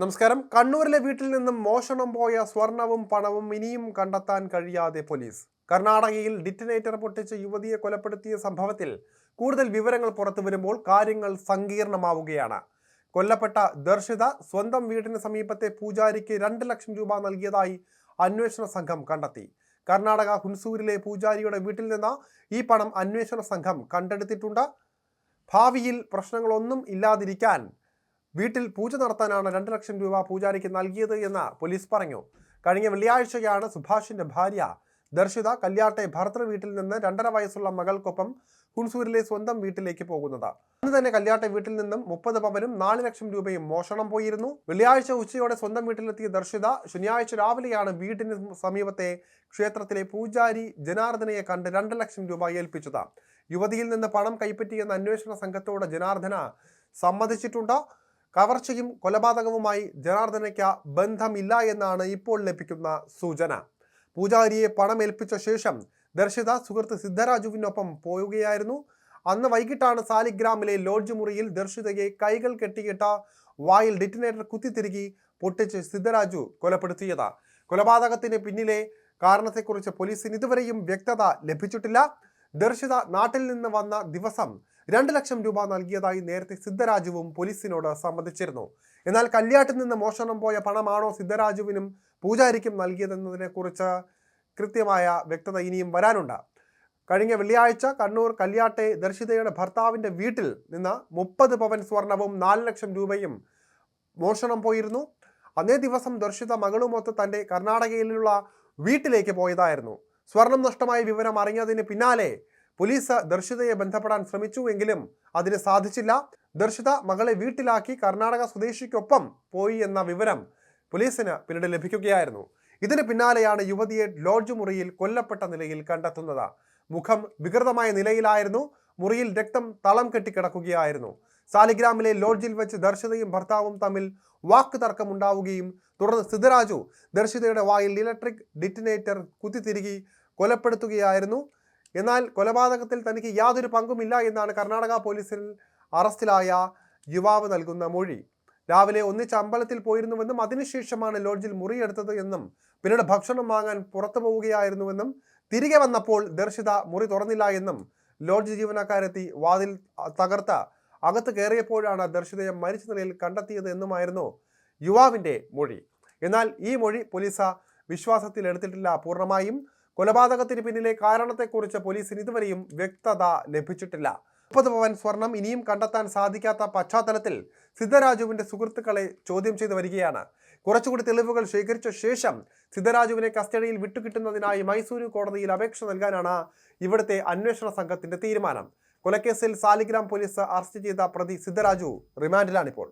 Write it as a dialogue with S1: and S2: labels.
S1: നമസ്കാരം. കണ്ണൂരിലെ വീട്ടിൽ നിന്നും മോഷണം പോയ സ്വർണവും പണവും ഇനിയും കണ്ടെത്താൻ കഴിയാതെ പോലീസ്. കർണാടകയിൽ ഡിറ്റനേറ്റർ പൊട്ടിച്ച് യുവതിയെ കൊലപ്പെടുത്തിയ സംഭവത്തിൽ കൂടുതൽ വിവരങ്ങൾ പുറത്തു വരുമ്പോൾ കാര്യങ്ങൾ സങ്കീർണമാവുകയാണ്. കൊല്ലപ്പെട്ട ദർശിത സ്വന്തം വീടിന് സമീപത്തെ പൂജാരിക്ക് രണ്ട് ലക്ഷം രൂപ നൽകിയതായി അന്വേഷണ സംഘം കണ്ടെത്തി. കർണാടക ഹുൻസൂരിലെ പൂജാരിയുടെ വീട്ടിൽ നിന്ന് ഈ പണം അന്വേഷണ സംഘം കണ്ടെടുത്തിട്ടുണ്ട്. ഭാവിയിൽ പ്രശ്നങ്ങളൊന്നും ഇല്ലാതിരിക്കാൻ വീട്ടിൽ പൂജ നടത്താനാണ് രണ്ട് ലക്ഷം രൂപ പൂജാരിക്ക് നൽകിയത് എന്ന് പോലീസ് പറഞ്ഞു. കഴിഞ്ഞ വെള്ളിയാഴ്ചയാണ് സുഭാഷിന്റെ ഭാര്യ ദർശിത കല്യാട്ടെ ഭർത്തൃ വീട്ടിൽ നിന്ന് രണ്ടര വയസ്സുള്ള മകൾക്കൊപ്പം ഹുൺസൂരിലെ സ്വന്തം വീട്ടിലേക്ക് പോകുന്നത്. അന്ന് തന്നെ കല്യാട്ടെ വീട്ടിൽ നിന്നും മുപ്പത് പവനും നാല് ലക്ഷം രൂപയും മോഷണം പോയിരുന്നു. വെള്ളിയാഴ്ച ഉച്ചയോടെ സ്വന്തം വീട്ടിലെത്തിയ ദർശിത ശനിയാഴ്ച രാവിലെയാണ് വീടിന് സമീപത്തെ ക്ഷേത്രത്തിലെ പൂജാരി ജനാർദ്ദനയെ കണ്ട് രണ്ട് ലക്ഷം രൂപ ഏൽപ്പിച്ചത്. യുവതിയിൽ നിന്ന് പണം കൈപ്പറ്റിയെന്ന അന്വേഷണ സംഘത്തോട് ജനാർദ്ദന സമ്മതിച്ചിട്ടുണ്ട്. കവർച്ചയും കൊലപാതകവുമായി ജനാർദ്ദനയ്ക്ക് ബന്ധമില്ല എന്നാണ് ഇപ്പോൾ ലഭിക്കുന്ന സൂചന. പൂജാരിയെ പണമേൽപ്പിച്ച ശേഷം ദർശിത സുഹൃത്ത് സിദ്ധരാജുവിനൊപ്പം പോവുകയായിരുന്നു. അന്ന് വൈകിട്ടാണ് സാലിഗ്രാമിലെ ലോഡ്ജ് മുറിയിൽ ദർശിതയെ കൈകൾ കെട്ടിയിട്ട വായിൽ ഡിറ്റിനേറ്റർ കുത്തിത്തിരുകി പൊട്ടിച്ച് സിദ്ധരാജു കൊലപ്പെടുത്തിയത്. കൊലപാതകത്തിന് പിന്നിലെ കാരണത്തെക്കുറിച്ച് പോലീസിന് ഇതുവരെയും വ്യക്തത ലഭിച്ചിട്ടില്ല. ദർശിത നാട്ടിൽ നിന്ന് വന്ന ദിവസം രണ്ട് ലക്ഷം രൂപ നൽകിയതായി നേരത്തെ സിദ്ധരാജുവും പോലീസിനോട് സമ്മതിച്ചിരുന്നു. എന്നാൽ കല്യാട്ടിൽ നിന്ന് മോഷണം പോയ പണമാണോ സിദ്ധരാജുവിനും പൂജാരിക്കും നൽകിയതെന്നതിനെ കുറിച്ച് കൃത്യമായ വ്യക്തത ഇനിയും വരാനുണ്ട്. കഴിഞ്ഞ വെള്ളിയാഴ്ച കണ്ണൂർ കല്യാട്ടെ ദർശിതയുടെ ഭർത്താവിന്റെ വീട്ടിൽ നിന്ന് മുപ്പത് പവൻ സ്വർണവും നാല് ലക്ഷം രൂപയും മോഷണം പോയിരുന്നു. അന്നേ ദിവസം ദർശിത മകളുമൊത്ത് തന്റെ കർണാടകയിലുള്ള വീട്ടിലേക്ക് പോയതായിരുന്നു. സ്വർണം നഷ്ടമായ വിവരം അറിഞ്ഞതിന് പിന്നാലെ പോലീസ് ദർശിതയെ ബന്ധപ്പെടാൻ ശ്രമിച്ചു എങ്കിലും അതിന് സാധിച്ചില്ല. ദർശിത മകളെ വീട്ടിലാക്കി കർണാടക സ്വദേശിക്കൊപ്പം പോയി എന്ന വിവരം പോലീസിന് പിന്നീട് ലഭിക്കുകയായിരുന്നു. ഇതിന് പിന്നാലെയാണ് യുവതിയെ ലോഡ്ജ് മുറിയിൽ കൊല്ലപ്പെട്ട നിലയിൽ കണ്ടെത്തുന്നത്. മുഖം വികൃതമായ നിലയിലായിരുന്നു. മുറിയിൽ രക്തം തളം കെട്ടിക്കിടക്കുകയായിരുന്നു. സാലിഗ്രാമിലെ ലോഡ്ജിൽ വെച്ച് ദർശിതയും ഭർത്താവും തമ്മിൽ വാക്ക് തർക്കമുണ്ടാവുകയും തുടർന്ന് സിദ്ധരാജു ദർശിതയുടെ വായിൽ ഇലക്ട്രിക് ഡിറ്റിനേറ്റർ കുത്തിത്തിരുകി കൊലപ്പെടുത്തുകയായിരുന്നു. എന്നാൽ കൊലപാതകത്തിൽ തനിക്ക് യാതൊരു പങ്കുമില്ല എന്നാണ് കർണാടക പോലീസിൽ അറസ്റ്റിലായ യുവാവ് നൽകുന്ന മൊഴി. രാവിലെ ഒന്നിച്ച് അമ്പലത്തിൽ പോയിരുന്നുവെന്നും അതിനുശേഷമാണ് ലോഡ്ജിൽ മുറിയെടുത്തത് എന്നും പിന്നീട് ഭക്ഷണം വാങ്ങാൻ പുറത്തു പോവുകയായിരുന്നുവെന്നും തിരികെ വന്നപ്പോൾ ദർശിത മുറി തുറന്നില്ല എന്നും ലോഡ്ജ് ജീവനക്കാരെത്തി വാതിൽ തകർത്ത അകത്ത് കയറിയപ്പോഴാണ് ദർശിതയെ മരിച്ച നിലയിൽ കണ്ടെത്തിയത് എന്നുമായിരുന്നു യുവാവിന്റെ മൊഴി. എന്നാൽ ഈ മൊഴി പോലീസ് വിശ്വാസത്തിൽ എടുത്തിട്ടില്ല. പൂർണമായും കൊലപാതകത്തിന് പിന്നിലെ കാരണത്തെക്കുറിച്ച് പോലീസിന് ഇതുവരെയും വ്യക്തത ലഭിച്ചിട്ടില്ല. മുപ്പത് പവൻ സ്വർണം ഇനിയും കണ്ടെത്താൻ സാധിക്കാത്ത പശ്ചാത്തലത്തിൽ സിദ്ധരാജുവിന്റെ സുഹൃത്തുക്കളെ ചോദ്യം ചെയ്തു വരികയാണ്. കുറച്ചുകൂടി തെളിവുകൾ ശേഖരിച്ച ശേഷം സിദ്ധരാജുവിനെ കസ്റ്റഡിയിൽ വിട്ടുകിട്ടുന്നതിനായി മൈസൂരു കോടതിയിൽ അപേക്ഷ നൽകാനാണ് ഇവിടുത്തെ അന്വേഷണ സംഘത്തിന്റെ തീരുമാനം. കൊലക്കേസിൽ സാലിഗ്രാം പോലീസ് അറസ്റ്റ് ചെയ്ത പ്രതി സിദ്ധരാജു റിമാൻഡിലാണിപ്പോൾ.